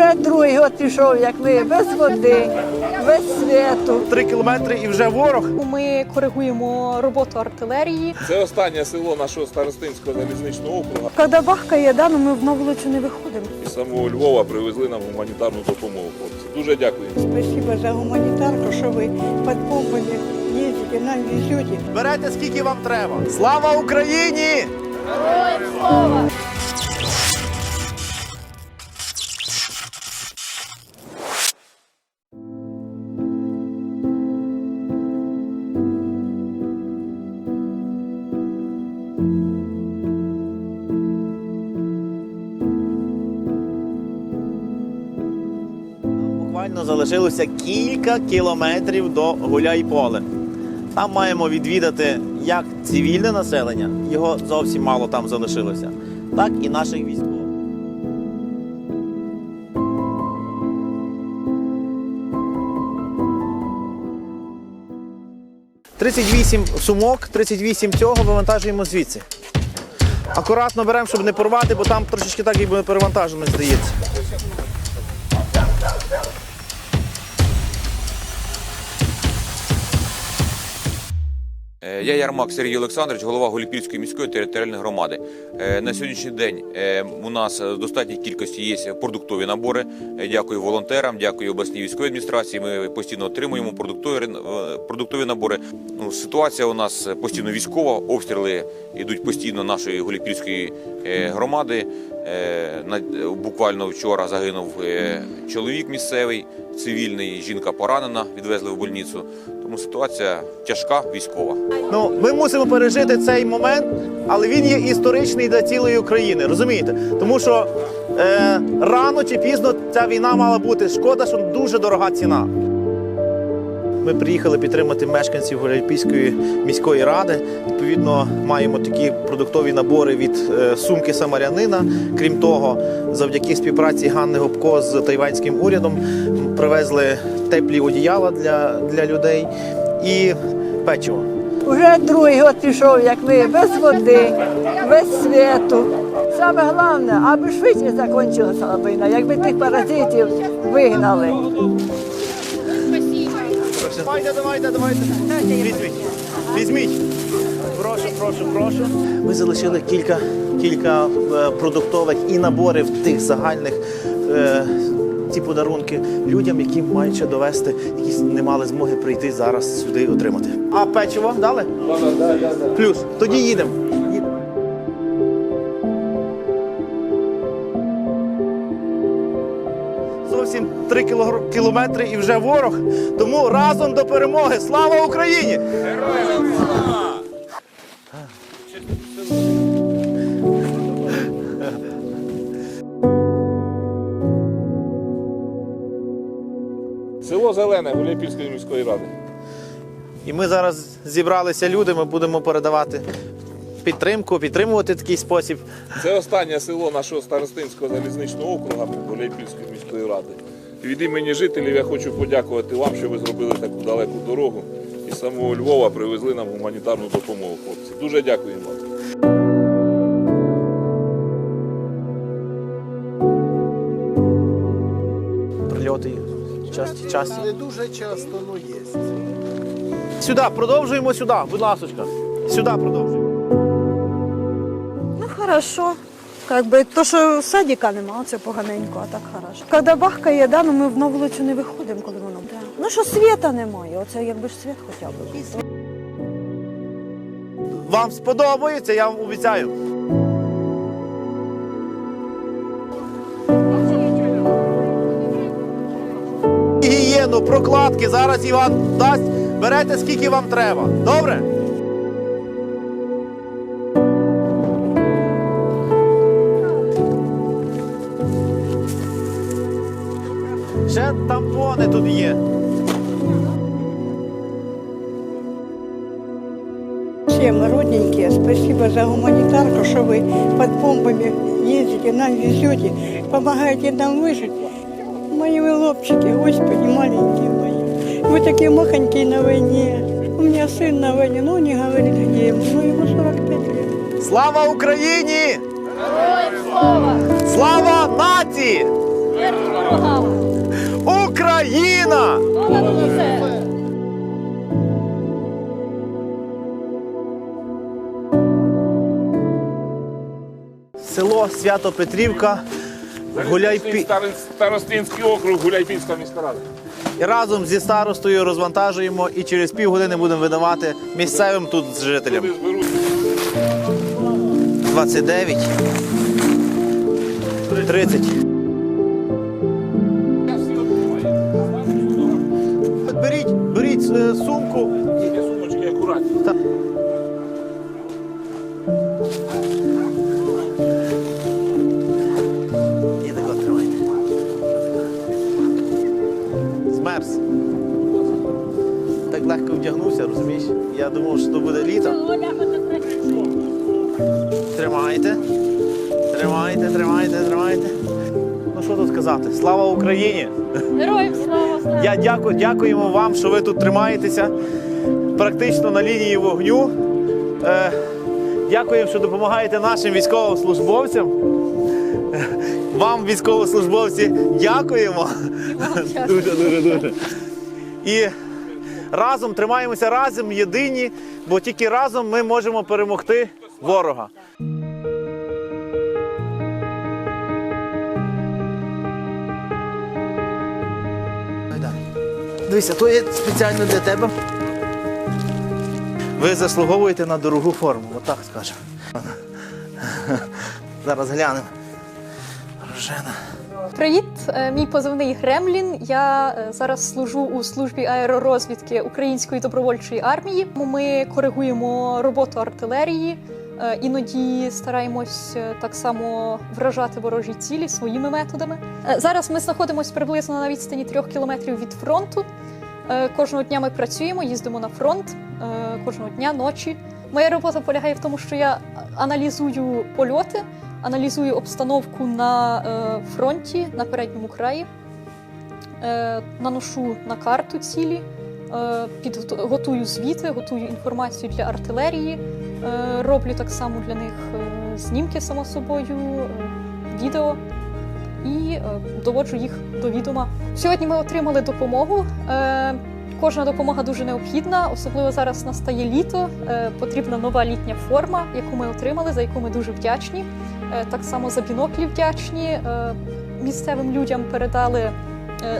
Уже другий год пішов, як ми без води, без світу. Три кілометри і вже ворог. Ми коригуємо роботу артилерії. Це останнє село нашого старостинського залізничного округу. Коли бахкає, да, ну ми на вулицю не виходимо. І з самого Львова привезли нам гуманітарну допомогу. Хлопці. Дуже дякую. Спасибо за гуманитарку, что вы под бомбами ездите, нам везете. Берете скільки вам треба. Слава Україні! Буквально залишилося кілька кілометрів до Гуляйполе. Там маємо відвідати як цивільне населення, його зовсім мало там залишилося, так і наших військових. «38 сумок, 38 цього вивантажуємо звідси. Акуратно беремо, щоб не порвати, бо там трошечки так якби перевантажено, здається. Я Ярмак Сергій Олександрович, голова Голіпільської міської територіальної громади. Е, На сьогоднішній день е, у нас в достатній кількості є продуктові набори. Е, Дякую волонтерам, дякую обласній військовій адміністрації. Ми постійно отримуємо продуктові, е, продуктові набори. Ну, ситуація у нас постійно військова, обстріли йдуть постійно нашої Голіпільської е, громади. Е, Буквально вчора загинув е, чоловік місцевий, цивільний, жінка поранена, відвезли в больницю. Тому ситуація тяжка, військова. Ну, ми мусимо пережити цей момент, але він є історичний для цілої України, розумієте? Тому що е, рано чи пізно ця війна мала бути. Шкода, що дуже дорога ціна. Ми приїхали підтримати мешканців Гуляйпільської міської ради. Відповідно, маємо такі продуктові набори від е, сумки самарянина. Крім того, завдяки співпраці Ганни Гопко з тайванським урядом привезли теплі одіяла для, для людей і печиво. Уже другий год пішов, як ми без води, без світу. Саме головне, аби швидше закінчилася війна, якби тих паразитів вигнали. Давайте, давайте, давайте. Візьміть. Візьміть. Прошу, прошу, прошу. Ми залишили кілька, кілька е, продуктових і наборів тих загальних. Е, ці подарунки людям, які мають ще довести, які не мали змоги прийти зараз сюди і отримати. А печиво дали? Плюс. Тоді. Їдемо. Зовсім три кілометри і вже ворог. Тому разом до перемоги. Слава Україні! Село Зелене Гуляйпільської міської ради. І ми зараз зібралися люди. Ми будемо передавати підтримку, підтримувати такий спосіб. Це останнє село нашого старостинського залізничного округу Гуляйпільської міської ради. І від імені жителів я хочу подякувати вам, що ви зробили таку далеку дорогу. І з самого Львова привезли нам гуманітарну допомогу, хлопці. Дуже дякуємо вам. Прильоти часті, часті. Не дуже часто, ну є. Сюди, продовжуємо сюди, будь ласочка. Сюди продовжуємо. Хорошо. Как би то, що садика нема, це поганенько, а так хорошо. Коли бахкає, да, ну ми на вулицю не виходимо, коли воно. Да. Ну що світа немає, оце якби ж світ хоча б. Вам сподобається, я вам обіцяю. Гігієну, прокладки, зараз Іван дасть. Берете скільки вам треба. Добре? тампони тут є. Всем родненькие, спасибо за гуманитарку, что вы под бомбами ездите, нам везете, помогаете нам выжить. Мои вы лобчики, господи, маленькие мои. Вы такие махонькие на войне. У меня сын на войне, но он не говорит, где ему. Ну, ему 45 лет. Слава Україні! Слава! Слава нації! Смерть ворогам! Україна! Село Свято-Петрівка, Гуляйпі... Старостинський округ, Гуляйпільська міська рада. І разом зі старостою розвантажуємо і через півгодини будемо видавати місцевим тут жителям. 29. 30. Сумку. Є сумочки акуратні. І так от тримайте. Змерз. Так легко вдягнувся, розумієш? Я думав, що то буде літо. Тримайте. Тримайте, тримайте, тримайте. Ну що тут сказати? Слава Україні! Героям слава! Я дякую, дякуємо вам, що ви тут тримаєтеся практично на лінії вогню. Е, дякуємо, що допомагаєте нашим військовослужбовцям. Вам, військовослужбовці, дякуємо. Дуже, дуже, дуже. І разом тримаємося разом, єдині, бо тільки разом ми можемо перемогти ворога. Дивися, то є спеціально для тебе. Ви заслуговуєте на дорогу форму, отак скажемо. Зараз глянемо. Рожена. Привіт, е, мій позивний Гремлін. Я е, зараз служу у службі аеророзвідки Української добровольчої армії. Ми коригуємо роботу артилерії, іноді стараємось е, так само вражати ворожі цілі своїми методами. Е, Зараз ми знаходимося приблизно на відстані трьох кілометрів від фронту. Е, Кожного дня ми працюємо, їздимо на фронт е, кожного дня, ночі. Моя робота полягає в тому, що я аналізую польоти, аналізую обстановку на е, фронті, на передньому краї, е, наношу на карту цілі, е, готую звіти, готую інформацію для артилерії, е, роблю так само для них е, знімки, само собою, е, відео і е, доводжу їх до відома. Сьогодні ми отримали допомогу. Е, Кожна допомога дуже необхідна, особливо зараз настає літо. Е, Потрібна нова літня форма, яку ми отримали, за яку ми дуже вдячні. Е, Так само за біноклі вдячні. Е, Місцевим людям передали, е,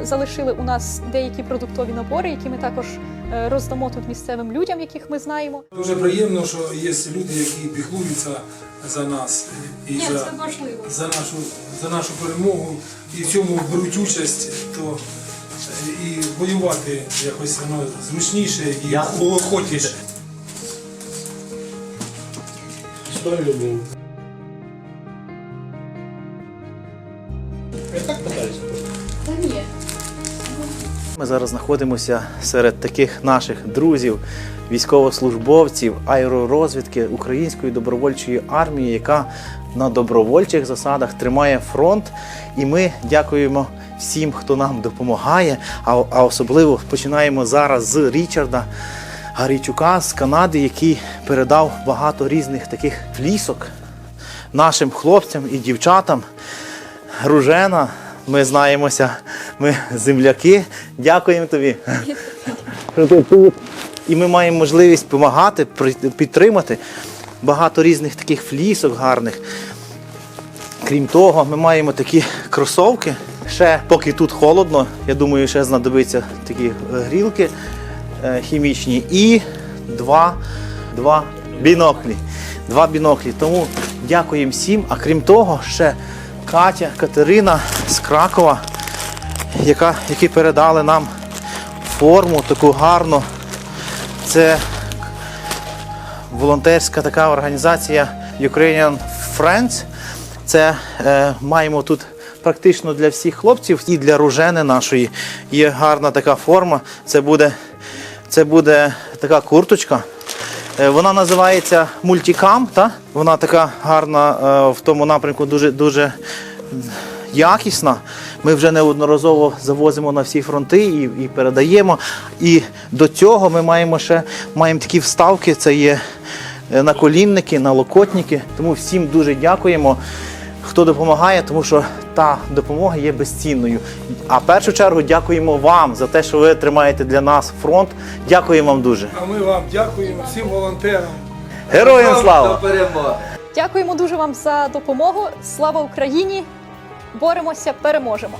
залишили у нас деякі продуктові набори, які ми також е, роздамо тут місцевим людям, яких ми знаємо. Дуже приємно, що є люди, які піклуються за нас і за, за, нашу, за нашу перемогу, і в цьому беруть участь, то е, і воювати якось воно зручніше і охотніше. Ми зараз знаходимося серед таких наших друзів, військовослужбовців аеророзвідки Української добровольчої армії, яка на добровольчих засадах тримає фронт. І ми дякуємо всім, хто нам допомагає. А, а особливо починаємо зараз з Річарда Гарійчука з Канади, який передав багато різних таких флісок нашим хлопцям і дівчатам. Ружена, ми знаємося, ми земляки. Дякуємо тобі. І ми маємо можливість допомагати, підтримати багато різних таких флісок гарних. Крім того, ми маємо такі кросовки. Ще поки тут холодно, я думаю, ще знадобиться такі е, грілки е, хімічні і два, два біноклі. Два біноклі. Тому дякуємо всім. А крім того, ще Катя, Катерина з Кракова, яка, які передали нам форму таку гарну. Це волонтерська така організація Ukrainian Friends. Це е, маємо тут практично для всіх хлопців і для ружени нашої. Є гарна така форма. Це буде, це буде така курточка. Е, Вона називається мультикам. Та? Вона така гарна е, в тому напрямку, дуже, дуже якісна. Ми вже неодноразово завозимо на всі фронти і, і передаємо. І до цього ми маємо ще маємо такі вставки. Це є е, наколінники, налокотники. Тому всім дуже дякуємо. Хто допомагає, тому що та допомога є безцінною. А в першу чергу дякуємо вам за те, що ви тримаєте для нас фронт. Дякуємо вам дуже. А ми вам дякуємо всім волонтерам. Героям слава! Дякуємо дуже вам за допомогу. Слава Україні! Боремося, переможемо!